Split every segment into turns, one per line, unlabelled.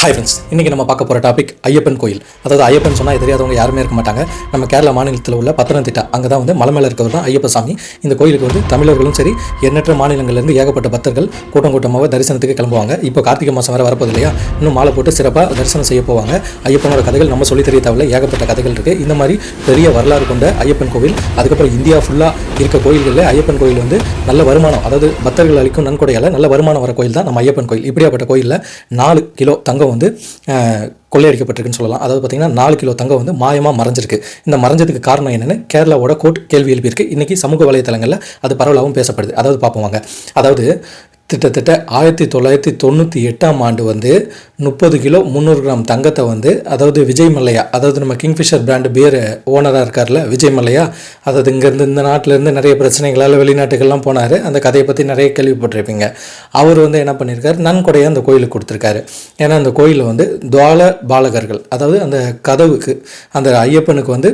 Hi friends இன்றைக்கி நம்ம பார்க்க போகிற டாபிக் ஐயப்பன் கோயில். அதாவது ஐயப்பன் சொன்னால் தெரியாதவங்க யாருமே இருக்க மாட்டாங்க. நம்ம கேரளா மாநிலத்தில் உள்ள பத்தனந்திட்டா அங்கே தான் வந்து மலை மேலே இருக்கிறது தான் ஐயப்ப சாமி. இந்த கோயிலுக்கு வந்து தமிழர்களும் சரி எண்ணற்ற மாநிலங்கள்லேருந்து ஏகப்பட்ட பக்தர்கள் கூட்டம் கூட்டமாக தரிசனத்துக்கு கிளம்புவாங்க. இப்போ கார்த்திகை மாதம் வர வரப்போது இல்லையா? இன்னும் மாலை போட்டு சிறப்பாக தரிசனம் செய்ய போவாங்க. ஐயப்பனோட கதைகள் நம்ம சொல்லி தெரிய தேவையில்ல. ஏகப்பட்ட கதைகள் இருக்குது இந்த மாதிரி பெரிய வரலாறு கொண்ட ஐயப்பன் கோவில் அதுக்கப்புறம் இந்தியா ஃபுல்லாக இருக்க கோயில்களில் ஐயப்பன் கோயில் வந்து நல்ல வருமானம். அதாவது பக்தர்கள் அளிக்கும் நன்கொடையால் நல்ல வருமானம் வர கோயில் தான் நம்ம ஐயப்பன் கோயில். இப்படியாப்பட்ட கோயிலில் நாலு கிலோ தங்கம் வந்து கொள்ளையடிக்கப்பட்டிருக்குன்னு சொல்லலாம். அதாவது பார்த்தீங்கன்னா நாலு கிலோ தங்கம் வந்து மாயமாக மறைஞ்சிருக்கு. இந்த மறைஞ்சதுக்கு காரணம் என்னென்னு கேரளாவோட கோர்ட் கேள்வி எழுப்பியிருக்கு. இன்றைக்கி சமூக வலைத்தளங்களில் அது பரவலாகவும் பேசப்படுது. அதாவது பார்ப்போம் அதாவது கிட்டத்தட்ட ஆயிரத்தி தொள்ளாயிரத்தி தொண்ணூற்றி எட்டாம் ஆண்டு வந்து முப்பது கிலோ முந்நூறு கிராம் தங்கத்தை வந்து அதாவது விஜய் மல்லையா அதாவது நம்ம கிங்ஃபிஷர் பிராண்டு பியர் ஓனராக இருக்கார்ல விஜய் மல்லையா அதாவது இங்கேருந்து இந்த நாட்டிலேருந்து நிறைய பிரச்சனைகளால் வெளிநாட்டுக்கெல்லாம் போனார். அந்த கதையை பற்றி நிறைய கேள்விப்பட்டிருப்பீங்க. அவர் வந்து என்ன பண்ணியிருக்காரு நன்கொடையாக அந்த கோயிலுக்கு கொடுத்துருக்காரு. ஏன்னா அந்த கோயிலில் வந்து துவால பாலகர்கள் அதாவது அந்த கதவுக்கு அந்த ஐயப்பனுக்கு வந்து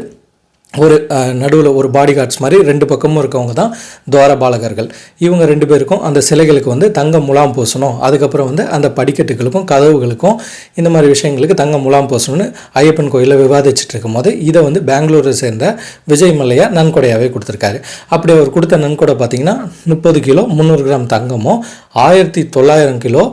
ஒரு நடுவில் ஒரு பாடி கார்ட்ஸ் மாதிரி ரெண்டு பக்கமும் இருக்கவங்க தான் துவார பாலகர்கள் இவங்க ரெண்டு பேருக்கும் அந்த சிலைகளுக்கு வந்து தங்க முலாம் பூசணும். அதுக்கப்புறம் வந்து அந்த படிக்கட்டுகளுக்கும் கதவுகளுக்கும் இந்த மாதிரி விஷயங்களுக்கு தங்க முலாம் பூசணும்னு ஐயப்பன் கோயிலில் விவாதிச்சுட்டு இருக்கும்போது இதை வந்து பெங்களூரை சேர்ந்த விஜய் மல்லையா நன்கொடையாகவே கொடுத்துருக்காரு. அப்படி அவர் கொடுத்த நன்கொடை பார்த்தீங்கன்னா முப்பது கிலோ முந்நூறு கிராம் தங்கமும் ஆயிரத்தி தொள்ளாயிரம் கிலோ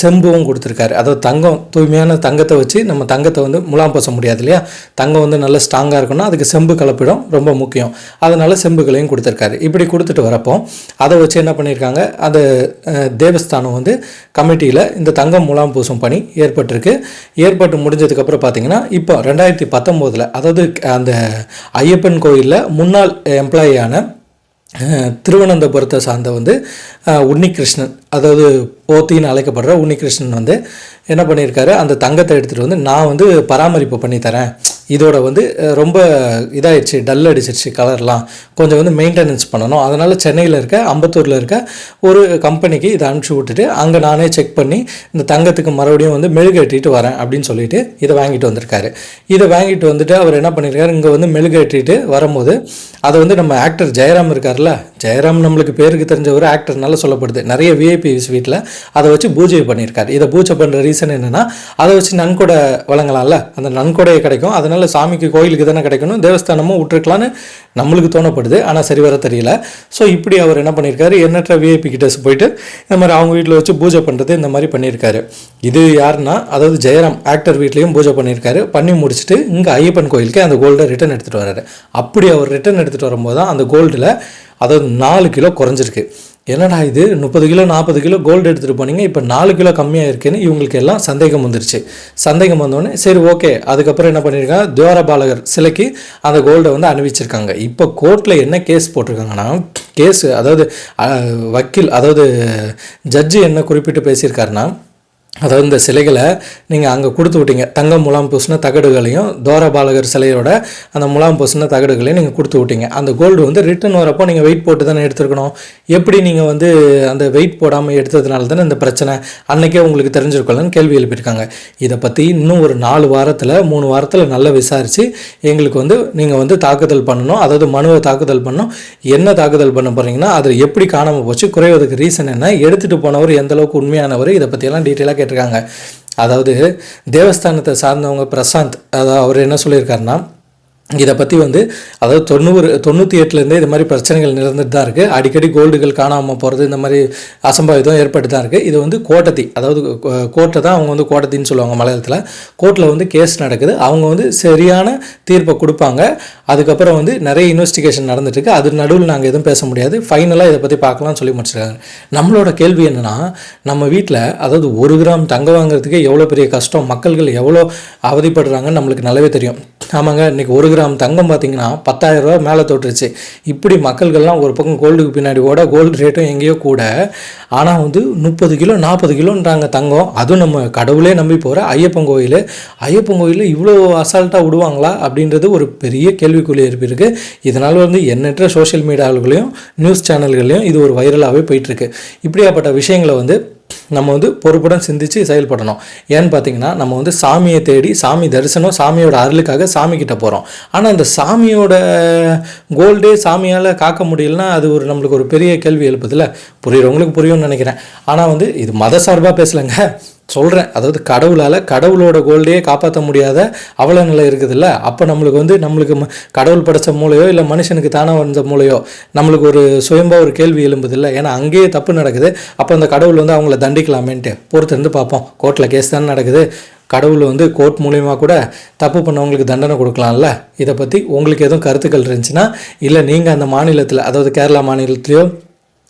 செம்பும் கொடுத்துருக்காரு. அதாவது தங்கம் தூய்மையான தங்கத்தை வச்சு நம்ம தங்கத்தை வந்து முலாம் பூச முடியாது இல்லையா? தங்கம் வந்து நல்ல ஸ்ட்ராங்காக இருக்கணும்னா அதுக்கு செம்பு கலப்பிடம் ரொம்ப முக்கியம். அதனால் செம்புகளையும் கொடுத்துருக்காரு. இப்படி கொடுத்துட்டு வரப்போ அதை வச்சு என்ன பண்ணியிருக்காங்க? அந்த தேவஸ்தானம் வந்து கமிட்டியில் இந்த தங்கம் முலாம் பூசும் பணி ஏற்பட்டிருக்கு. ஏற்பட்டு முடிஞ்சதுக்கப்புறம் பார்த்தீங்கன்னா இப்போ ரெண்டாயிரத்தி பத்தொம்போதில் அதாவது அந்த ஐயப்பன் கோயிலில் முன்னாள் எம்ப்ளாயியான திருவனந்தபுரத்தை சார்ந்த வந்து உன்னிகிருஷ்ணன் அதாவது போத்தின்னு அழைக்கப்படுற உன்னிகிருஷ்ணன் வந்து என்ன பண்ணியிருக்காரு? அந்த தங்கத்தை எடுத்துகிட்டு வந்து நான் வந்து பராமரிப்பு பண்ணி தரேன். இதோட வந்து ரொம்ப இதாகிடுச்சு டல் அடிச்சிருச்சு கலர்லாம் கொஞ்சம் வந்து மெயின்டெனன்ஸ் பண்ணணும். அதனால் சென்னையில் இருக்க அம்பத்தூரில் இருக்க ஒரு கம்பெனிக்கு இதை அனுப்பிச்சி விட்டுட்டு அங்கே நானே செக் பண்ணி இந்த தங்கத்துக்கு மறுபடியும் வந்து மெழுகேட்டிட்டு வரேன் அப்படின்னு சொல்லிட்டு இதை வாங்கிட்டு வந்திருக்காரு. இதை வாங்கிட்டு வந்துட்டு அவர் என்ன பண்ணியிருக்காரு இங்கே வந்து மெழுகேட்டிட்டு வரும்போது அதை வந்து நம்ம ஆக்டர் ஜெயராம் இருக்கார்ல ஜெயராம் நம்மளுக்கு பேருக்கு தெரிஞ்ச ஒரு ஆக்டர்னால சொல்லப்படுது. நிறைய விஐபிஸ் வீட்டில் அதை வச்சு பூஜை பண்ணியிருக்காரு. இதை பூஜை பண்ணுற ரீசன் என்னென்னா அதை வச்சு நன்கொடை வழங்கலாம்ல. அந்த நன்கொடை கிடைக்கும். அதனால சாமிக்கு கோயிலுக்கு தானே கிடைக்கணும். தேவஸ்தானமும் விட்டுருக்கலான்னு நம்மளுக்கு தோணப்படுது. ஆனால் சரி வர தெரியல. ஸோ இப்படி அவர் என்ன பண்ணியிருக்காரு? எண்ணற்ற விஐபி கிட்டஸ் போயிட்டு இந்த மாதிரி அவங்க வீட்டில் வச்சு பூஜை பண்ணுறது இந்த மாதிரி பண்ணியிருக்காரு. இது யாருன்னா அதாவது ஜெயராம் ஆக்டர் வீட்லேயும் பூஜை பண்ணியிருக்காரு. பண்ணி முடிச்சுட்டு இங்கே ஐயப்பன் கோயிலுக்கு அந்த கோல்டை ரிட்டர்ன் எடுத்துகிட்டு வர்றாரு. அப்படி அவர் ரிட்டர்ன் எடுத்துகிட்டு வரும்போது தான் அந்த கோல்டில் அதாவது நாலு கிலோ குறைஞ்சிருக்கு. என்னடா இது? முப்பது கிலோ நாற்பது கிலோ கோல்டு எடுத்துகிட்டு போனீங்க இப்போ நாலு கிலோ கம்மியாக இருக்குன்னு இவங்களுக்கு எல்லாம் சந்தேகம் வந்துருச்சு. சந்தேகம் வந்தோடனே சரி ஓகே அதுக்கப்புறம் என்ன பண்ணியிருக்காங்க துவாரபாலகர் சிலைக்கு அந்த கோல்டை வந்து அணிவிச்சிருக்காங்க. இப்போ கோர்ட்டில் என்ன கேஸ் போட்டிருக்காங்கன்னா கேஸு அதாவது வக்கீல் அதாவது ஜட்ஜு என்ன குறிப்பிட்டு பேசியிருக்காருன்னா அதாவது இந்த சிலைகளை நீங்கள் அங்கே கொடுத்து விட்டீங்க. தங்க முலாம் பூசின தகடுகளையும் தோரபாலகர் சிலையோட அந்த முலாம் பூசின தகடுகளையும் நீங்கள் கொடுத்து விட்டீங்க. அந்த கோல்டு வந்து ரிட்டர்ன் வரப்போ நீங்கள் வெயிட் போட்டு தானே எடுத்துருக்கணும். எப்படி நீங்கள் வந்து அந்த வெயிட் போடாமல் எடுத்ததுனால தானே இந்த பிரச்சனை? அன்றைக்கே உங்களுக்கு தெரிஞ்சிருக்கலன்னு கேள்வி எழுப்பியிருக்காங்க. இதை பற்றி இன்னும் ஒரு நாலு வாரத்தில் மூணு வாரத்தில் நல்லா விசாரித்து எங்களுக்கு வந்து நீங்கள் வந்து தாக்குதல் பண்ணணும். அதாவது மனுவை தாக்குதல் பண்ணணும். என்ன தாக்குதல் பண்ண போகிறீங்கன்னா அது எப்படி காணாமல் போச்சு குறைவதற்கு ரீசன் என்ன எடுத்துகிட்டு போனவர் எந்தளவுக்கு உண்மையானவர் இதை பற்றியெல்லாம் டீட்டெயிலாக கேட்டிருக்காங்க. அதாவது தேவஸ்தானத்தை சார்ந்தவங்க பிரசாந்த் அதாவது அவர் என்ன சொல்லியிருக்காருன்னா இதை பற்றி வந்து அதாவது தொண்ணூறு தொண்ணூற்றி எட்டுலேருந்தே இது மாதிரி பிரச்சனைகள் நிறந்துட்டு தான் இருக்குது அடிக்கடி கோல்டுகள் காணாமல் போகிறது இந்த மாதிரி அசம்பாவிதம் ஏற்பட்டு தான் இருக்குது இது வந்து கோட்டத்தி அதாவது கோ- கோர்ட்டை தான் அவங்க வந்து கோட்டத்தின்னு சொல்லுவாங்க மலையாளத்தில். கோர்ட்டில் வந்து கேஸ் நடக்குது. அவங்க வந்து சரியான தீர்ப்பை கொடுப்பாங்க. அதுக்கப்புறம் வந்து நிறைய இன்வெஸ்டிகேஷன் நடந்துட்டுருக்கு அது நடுவில் நாங்கள் எதுவும் பேச முடியாது. ஃபைனலாக இதை பற்றி பார்க்கலாம்னு சொல்லி முடிச்சிருக்காங்க. நம்மளோட கேள்வி என்னன்னா நம்ம வீட்டில் அதாவது ஒரு கிராம் தங்கம் வாங்குறதுக்கே எவ்வளோ பெரிய கஷ்டம் மக்கள்கள் எவ்வளோ அவதிப்படுறாங்கன்னு நம்மளுக்கு நல்லாவே தெரியும். ஆமாங்க இன்றைக்கி ஒரு கிராம் தங்கம் பார்த்தீங்கன்னா பத்தாயிரம் ரூபாய் மேலே தொட்டுருச்சு. இப்படி மக்கள்கள்லாம் ஒரு பக்கம் கோல்டுக்கு பின்னாடி கூட கோல்டு ரேட்டும் எங்கேயோ கூட ஆனால் வந்து முப்பது கிலோ நாற்பது கிலோன்றாங்க தங்கம். அதுவும் நம்ம கடவுளே நம்பி போகிற ஐயப்பன் கோயில். ஐயப்பன் கோயில் இவ்வளோ அசால்ட்டாக விடுவாங்களா அப்படின்றது ஒரு பெரிய கேள்விக்குறி இருப்பிருக்கு இதனால் வந்து எண்ணற்ற சோஷியல் மீடியாவுகளையும் நியூஸ் சேனல்கள்லையும் இது ஒரு வைரலாகவே போயிட்டுருக்கு இப்படியாப்பட்ட விஷயங்களை வந்து நம்ம வந்து பொறுப்புடன் சிந்திச்சு செயல்படணும். ஏன்னு பார்த்தீங்கன்னா நம்ம வந்து சாமியை தேடி சாமி தரிசனம் சாமியோட அருளுக்காக சாமி கிட்ட போகிறோம் ஆனால் அந்த சாமியோட கோல்டே சாமியால் காக்க முடியலன்னா அது ஒரு நம்மளுக்கு ஒரு பெரிய கேள்வி எழுப்புதில்ல? புரியுறவங்களுக்கு புரியும்னு நினைக்கிறேன். ஆனால் வந்து இது மத சார்பாக பேசலைங்க. சொல்கிறேன் அதாவது கடவுளால் கடவுளோட கோல்டையே காப்பாற்ற முடியாத அவல நிலை இருக்குதுல்ல? அப்போ நம்மளுக்கு வந்து நம்மளுக்கு ம- கடவுள் படைச்ச மூலையோ இல்லை மனுஷனுக்கு தானே வந்த மூலையோ நம்மளுக்கு ஒரு சுயம்பா ஒரு கேள்வி எழும்புதில்ல? ஏன்னா அங்கேயே தப்பு நடக்குது. அப்போ அந்த கடவுள் வந்து அவங்கள தண்டிக்கலாமேன்ட்டு பொறுத்திருந்து பார்ப்போம். கோர்ட்டில் கேஸ் தானே நடக்குது. கடவுள் வந்து கோர்ட் மூலயமா கூட தப்பு பண்ணவங்களுக்கு தண்டனை கொடுக்கலாம்ல? இதை பற்றி உங்களுக்கு எதுவும் கருத்துக்கள் இருந்துச்சுன்னா இல்லை நீங்கள் அந்த மாநிலத்தில் அதாவது கேரளா மாநிலத்திலையோ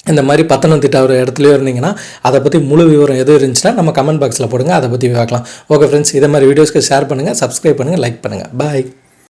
இந்த மாதிரி பத்தனம்திட்டா ஒரு இடத்துலையோ இருந்தீங்கன்னா அதை பற்றி முழு விவரம் எதுவும் இருந்துச்சுன்னா நம்ம கமெண்ட் பாக்ஸில் போடுங்க. அதை பற்றி பார்க்கலாம். ஓகே ஃப்ரெண்ட்ஸ் இதை மாதிரி வீடியோஸ்க்கு ஷேர் பண்ணுங்கள் சப்ஸ்கிரைப் பண்ணுங்கள் லைக் பண்ணுங்கள் பாய்